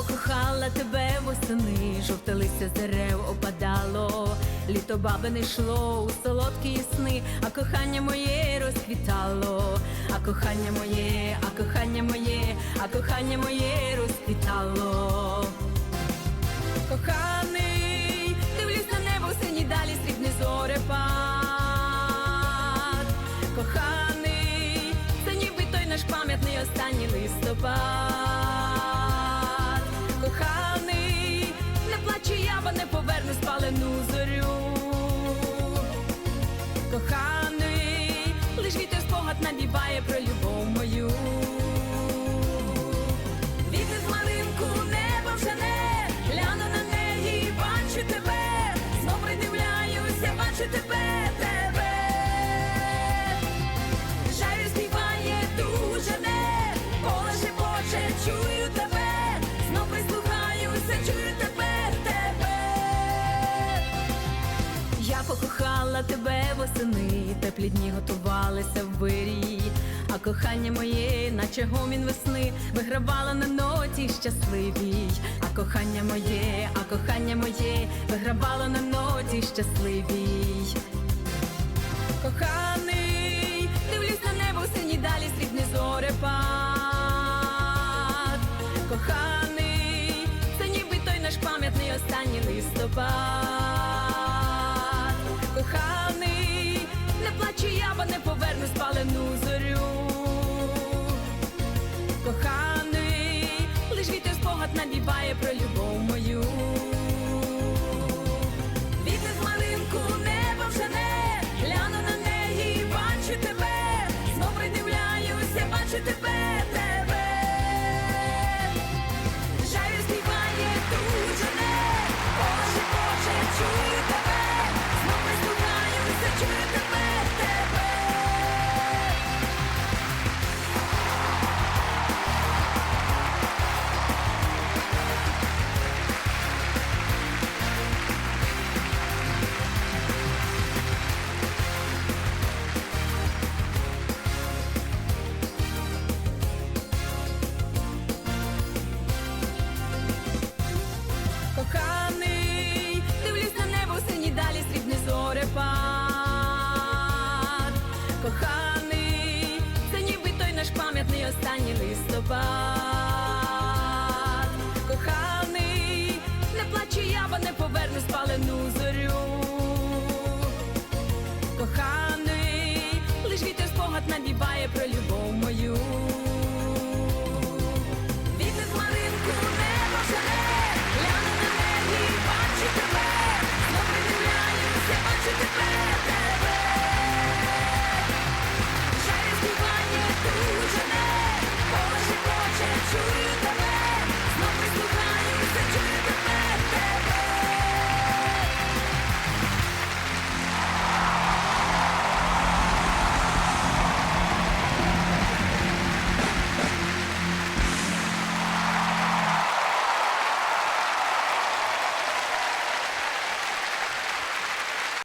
покохала тебе восени, жовте листя з дерев опадало, літо баби не йшло у солодкі сни, а кохання моє розквітало, а кохання моє, а кохання моє, а кохання моє розквітало. Коханий, дивлюсь на небо сині далі срібний зорепад. Коханий, це ніби той наш пам'ятний останній листопад. Спогад навіває про любов мою. Покохала тебе восени, теплі дні готувалися в вирій, а кохання моє, наче гомін весни, вигравала на ноті щасливій, а кохання моє, а кохання моє, вигравало на ноті щасливій. Коханий, дивлюсь на небо сині далі срібний зорепад. Коханий, це ніби той наш пам'ятний останній листопад. Навіває про любов листопад. Коханий, не плачу я, бо не поверну спалену зорю. Коханий, лиш вітер спогад надіває про любов.